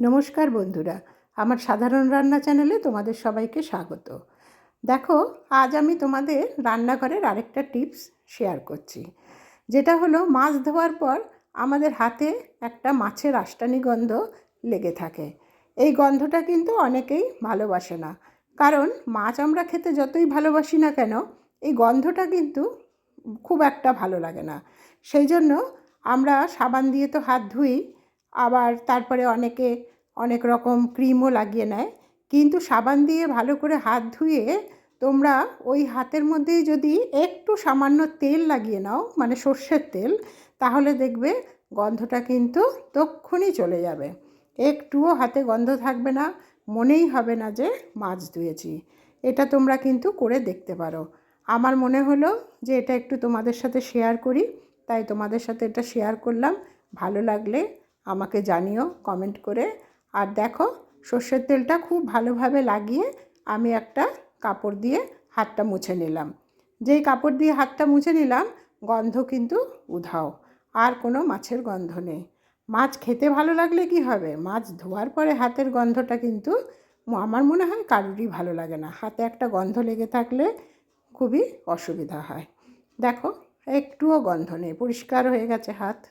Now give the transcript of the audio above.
নমস্কার বন্ধুরা, আমার সাধারণ রান্না চ্যানেলে তোমাদের সবাইকে স্বাগত। দেখো, আজ আমি তোমাদের রান্নাঘরের আরেকটা টিপস শেয়ার করছি। যেটা হলো, মাছ ধোয়ার পর আমাদের হাতে একটা মাছের আষ্টানি গন্ধ লেগে থাকে। এই গন্ধটা কিন্তু অনেকেই ভালোবাসে না। কারণ, মাছ আমরা খেতে যতই ভালোবাসি না কেন, এই গন্ধটা কিন্তু খুব একটা ভালো লাগে না। সেই জন্য আমরা সাবান দিয়ে তো হাত ধুই আবার তারপরে অনেকে অনেক রকম ক্রিমও লাগিয়ে নেয়। কিন্তু সাবান দিয়ে ভালো করে হাত ধুয়ে তোমরা ওই হাতের মধ্যেই যদি একটু সামান্য তেল লাগিয়ে নাও মানে সর্ষের তেল, তাহলে দেখবে গন্ধটা কিন্তু তক্ষুনি চলে যাবে। একটুও হাতে গন্ধ থাকবে না, মনেই হবে না যে মাছ ধুয়েছি। এটা তোমরা কিন্তু করে দেখতে পারো। আমার মনে হলো যে এটা একটু তোমাদের সাথে শেয়ার করি, তাই তোমাদের সাথে এটা শেয়ার করলাম। ভালো লাগলে আমাকে জানিও কমেন্ট করে। আর দেখো, সর্ষের তেলটা খুব ভালোভাবে লাগিয়ে আমি একটা কাপড় দিয়ে হাতটা মুছে নিলাম। যেই কাপড় দিয়ে হাতটা মুছে নিলাম, গন্ধ কিন্তু উধাও। আর কোনো মাছের গন্ধ নেই। মাছ খেতে ভালো লাগলে কি হবে? মাছ ধোয়ার পরে হাতের গন্ধটা কিন্তু আমার মনে হয় কারোরই ভালো লাগে না। হাতে একটা গন্ধ লেগে থাকলে খুবই অসুবিধা হয়। দেখো, একটুও গন্ধ নেই। পরিষ্কার হয়ে গেছে হাত।